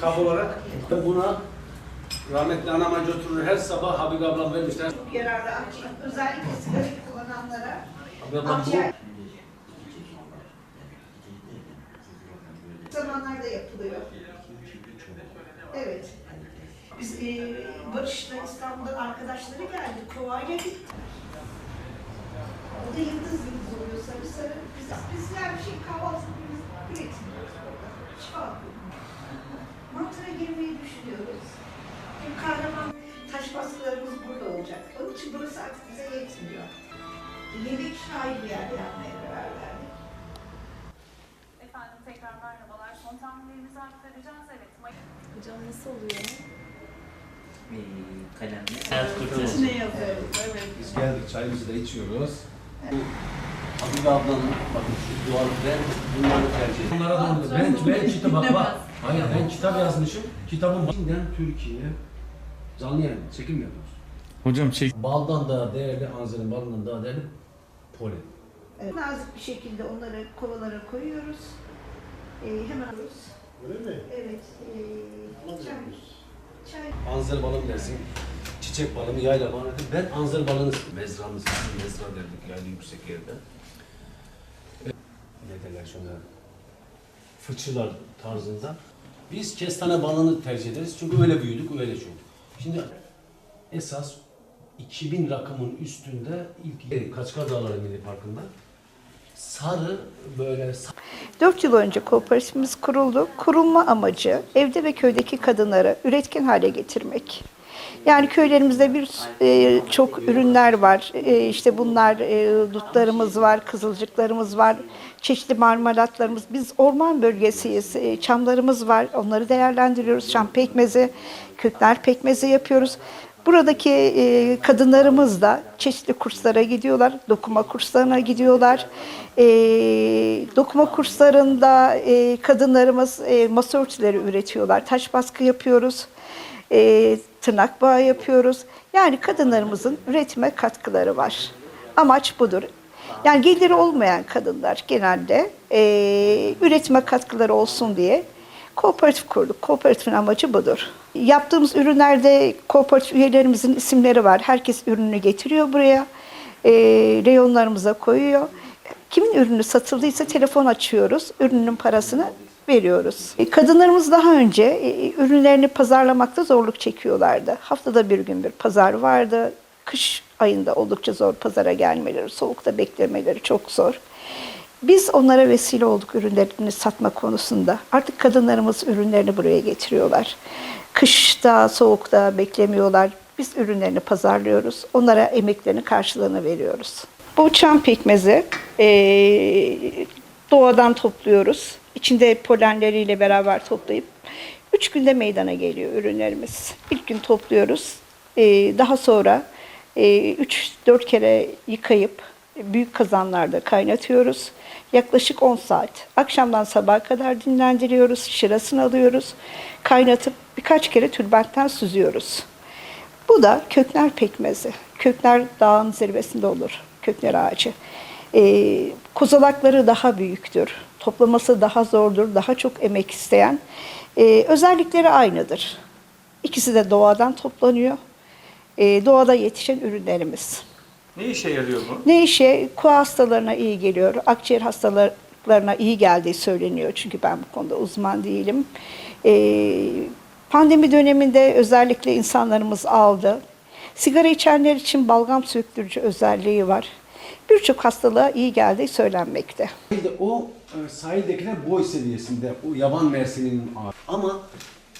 kap olarak. Buna rahmetli anama götürür her sabah Habib ablam vermişler. Çok yararlı akciğer. Özellikle sigara kullananlara Habib ablam bu akciğer zamanlarda yapılıyor. Evet. Biz e, Barış'la İstanbul'dan arkadaşları geldi. Kovayla gittik. O da yıldız yıldız oluyor sarı sarı. Biz, biz yani bir şey kahvaltımız üretmiyoruz burada. Çok. Mantıra girmeyi düşünüyoruz. Hem kahraman taş baskılarımız burada olacak. Onun için burası artık bize yetmiyor. İçin ayrı bir yerde yapmaya karar verdik. Efendim tekrar merhabalar. Son tahminlerimizi aktaracağız. Evet. Hocam nasıl oluyor? Ee, kalemle. Hayat kurtarır. Ne yazıyoruz? Evet. Biz geldik çayımızı da içiyoruz. Bu Habib ablanın bakın şu duvar ben bunları tercih ediyorum. Bunlara doğru ben, ben kitap bak bak. Hayır ben kitap yazmışım. Kitabın başından Türkiye canlı yayın çekim yapıyoruz. Hocam çek. Baldan daha değerli, Anzer'in balından daha değerli polen. Evet. Nazik bir şekilde onları kovalara koyuyoruz. Ee, hemen alıyoruz. Öyle mi? Evet. ee, çay. Çay. Anzer balı mı dersin? Çiçek balı mı, yayla balı mı? Ben anzer balını mezramız, mezra derdik yaylı yüksek yerde. E, Ne derler şuna? Fıçılar tarzında. Biz kestane balını tercih ederiz çünkü öyle büyüdük, öyle çok. Şimdi esas 2000 rakımın üstünde ilk Kaçkar Dağları Milli Parkı'nda sarı böyle 4 yıl önce kooperatifimiz kuruldu. Kurulma amacı evde ve köydeki kadınları üretken hale getirmek. Yani köylerimizde bir e, çok ürünler var. E, işte bunlar e, dutlarımız var, kızılcıklarımız var, çeşitli marmelatlarımız. Biz orman bölgesiyiz. E, çamlarımız var. Onları değerlendiriyoruz. Çam pekmezi, kökler pekmezi yapıyoruz. Buradaki e, kadınlarımız da çeşitli kurslara gidiyorlar, dokuma kurslarına gidiyorlar. E, dokuma kurslarında e, kadınlarımız e, masa örtüleri üretiyorlar, taş baskı yapıyoruz, e, tırnak bağı yapıyoruz. Yani kadınlarımızın üretime katkıları var. Amaç budur. Yani geliri olmayan kadınlar genelde e, üretime katkıları olsun diye Kooperatif kurduk. Kooperatifin amacı budur. Yaptığımız ürünlerde kooperatif üyelerimizin isimleri var. Herkes ürününü getiriyor buraya. E, reyonlarımıza koyuyor. Kimin ürünü satıldıysa telefon açıyoruz. Ürünün parasını veriyoruz. E, Kadınlarımız daha önce e, ürünlerini pazarlamakta zorluk çekiyorlardı. Haftada bir gün bir pazar vardı. Kış ayında oldukça zor pazara gelmeleri, soğukta beklemeleri çok zor. Biz onlara vesile olduk ürünlerini satma konusunda. Artık kadınlarımız ürünlerini buraya getiriyorlar. Kışta, soğukta beklemiyorlar. Biz ürünlerini pazarlıyoruz. Onlara emeklerinin karşılığını veriyoruz. Bu çam pekmezi eee, doğadan topluyoruz. İçinde polenleriyle beraber toplayıp üç günde meydana geliyor ürünlerimiz. İlk gün topluyoruz. Eee, daha sonra 3-4 kere yıkayıp büyük kazanlarda kaynatıyoruz. Yaklaşık 10 saat. Akşamdan sabaha kadar dinlendiriyoruz. Şırasını alıyoruz. Kaynatıp birkaç kere tülbentten süzüyoruz. Bu da kökler pekmezi. Kökler dağın zirvesinde olur. Kökler ağacı. Ee, kozalakları daha büyüktür. Toplaması daha zordur. Daha çok emek isteyen. Ee, özellikleri aynıdır. İkisi de doğadan toplanıyor. Ee, doğada yetişen ürünlerimiz. Ne işe yarıyor bu? Ne işe? Koa hastalarına iyi geliyor. Akciğer hastalarına iyi geldiği söyleniyor. Çünkü ben bu konuda uzman değilim. Ee, pandemi döneminde özellikle insanlarımız aldı. Sigara içenler için balgam söktürücü özelliği var. Birçok hastalığa iyi geldiği söylenmekte. O e, sahildekiler boy seviyesinde, o yaban mersinin ağır. Ama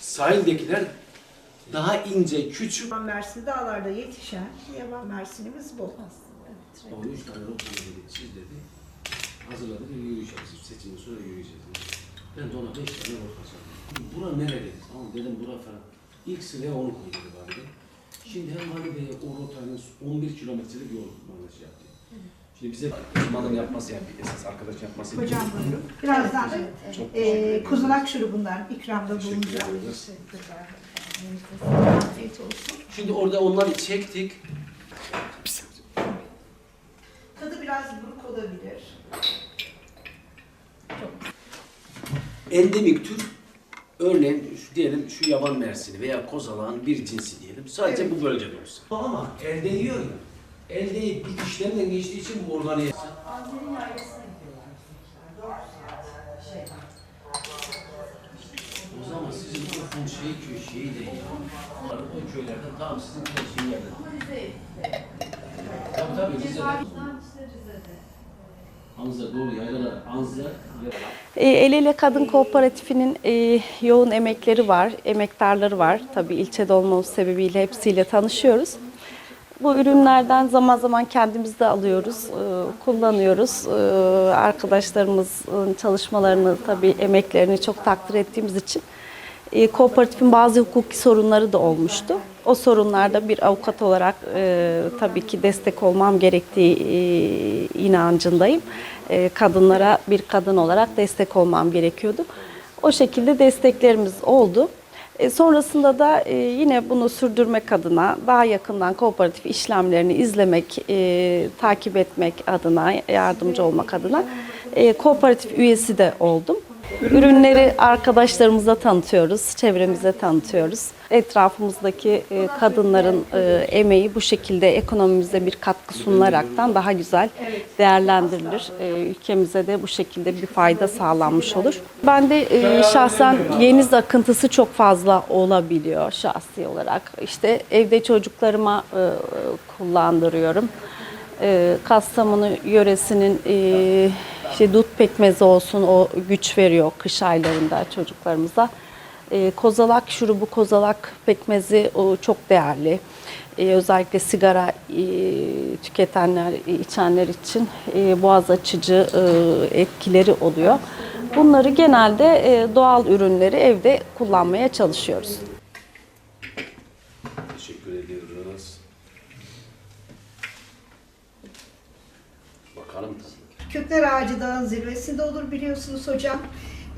sahildekiler daha ince, küçük. Yaban Mersin dağlarda yetişen yaban mersinimiz bu. O üç tane dedi, siz dedi, hazırladı bir yürüyüş yapacağız. Seçimden sonra yürüyeceğiz. Ben de ona beş tane çaldım. Bura nere dedi, tamam dedim bura falan. İlk sıraya onu koy dedi bana dedi. Şimdi hem Ali Bey'e o rotanın 11 kilometrelik yol bana şey yaptı. Şimdi bize uzmanın yapması yani esas arkadaş yapması. Hocam buyurun. Birazdan da e, kozalak şurubundan ikramda Teşekkür bulunacağım. Afiyet olsun. Şimdi orada onları çektik. Tadı biraz buruk olabilir. Endemik tür Örneğin şu, diyelim şu yaban mersini veya kozalağın bir cinsi diyelim. Sadece bu bölgede olsun. Ama elde yiyor ya. Elde yiyip bir işlemden geçtiği için bu organize. O zaman sizin o fun şey köy şeyi de ya. O köylerden tamam sizin köy şeyi yerden. Tabii tabii Rize'de. Anza doğru yaylalar. Anza E, El Ele Kadın Kooperatifinin e, yoğun emekleri var, emektarları var. Tabii ilçede olmamız sebebiyle hepsiyle tanışıyoruz. Bu ürünlerden zaman zaman kendimiz de alıyoruz, e, kullanıyoruz. E, arkadaşlarımızın çalışmalarını, tabii emeklerini çok takdir ettiğimiz için e, kooperatifin bazı hukuki sorunları da olmuştu. O sorunlarda bir avukat olarak e, tabii ki destek olmam gerektiği e, inancındayım. E, kadınlara bir kadın olarak destek olmam gerekiyordu. O şekilde desteklerimiz oldu. E, sonrasında da e, yine bunu sürdürmek adına daha yakından kooperatif işlemlerini izlemek, e, takip etmek adına, yardımcı olmak adına e, kooperatif üyesi de oldum. Ürünleri arkadaşlarımıza tanıtıyoruz, çevremize tanıtıyoruz. Etrafımızdaki e, kadınların e, emeği bu şekilde ekonomimize bir katkı sunularaktan daha güzel değerlendirilir. E, ülkemize de bu şekilde bir fayda sağlanmış olur. Ben de şahsen yeniz akıntısı çok fazla olabiliyor şahsi olarak. İşte evde çocuklarıma kullandırıyorum. Kastamonu yöresinin işte dut pekmezi olsun o güç veriyor kış aylarında çocuklarımıza. E, kozalak şurubu, kozalak pekmezi o çok değerli. E, özellikle sigara e, tüketenler, içenler için e, boğaz açıcı e, etkileri oluyor. Bunları genelde e, doğal ürünleri evde kullanmaya çalışıyoruz. Teşekkür ediyoruz. Bakalım tabii. Kökler Ağacı Dağın zirvesinde olur biliyorsunuz hocam.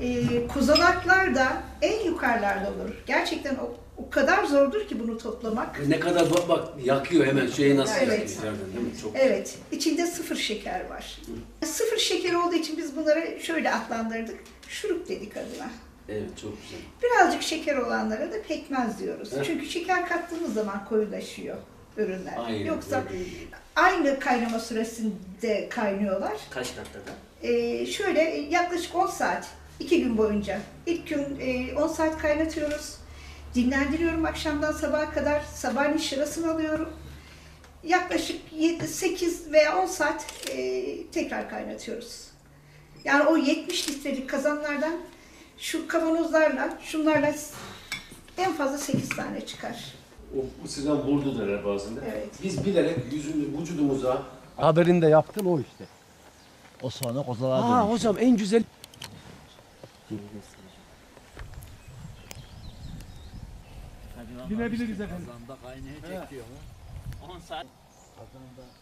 Ee, kozalaklar da en yukarılarda olur. Gerçekten o, o kadar zordur ki bunu toplamak. Ne kadar bak, bak yakıyor hemen şeyi nasıl Evet. yakıyor içeriden değil mi? Çok Evet, içinde sıfır şeker var. Sıfır şeker olduğu için biz bunları şöyle adlandırdık. Şurup dedik adına. Evet çok güzel. Birazcık şeker olanlara da pekmez diyoruz. Heh. Çünkü şeker kattığımız zaman koyulaşıyor ürünler. Aynen, Yoksa öyle. Aynı kaynama süresinde kaynıyorlar. Kaç dakikada? Ee, şöyle yaklaşık 10 saat, 2 gün boyunca. İlk gün e, 10 saat kaynatıyoruz. Dinlendiriyorum akşamdan sabaha kadar. Sabahleyin şırasını alıyorum. Yaklaşık 7, 8 veya 10 saat e, tekrar kaynatıyoruz. Yani o 70 litrelik kazanlardan şu kavanozlarla, şunlarla en fazla 8 tane çıkar. O sizden vurdu derler bazen de. Evet. Biz bilerek yüzünü, vücudumuza haberinde yaptım o işte. O sonra kozalar Aa hocam en güzel Binebiliriz efendim. Kazanda kaynayacak diyor. 10 saat. Kazanda.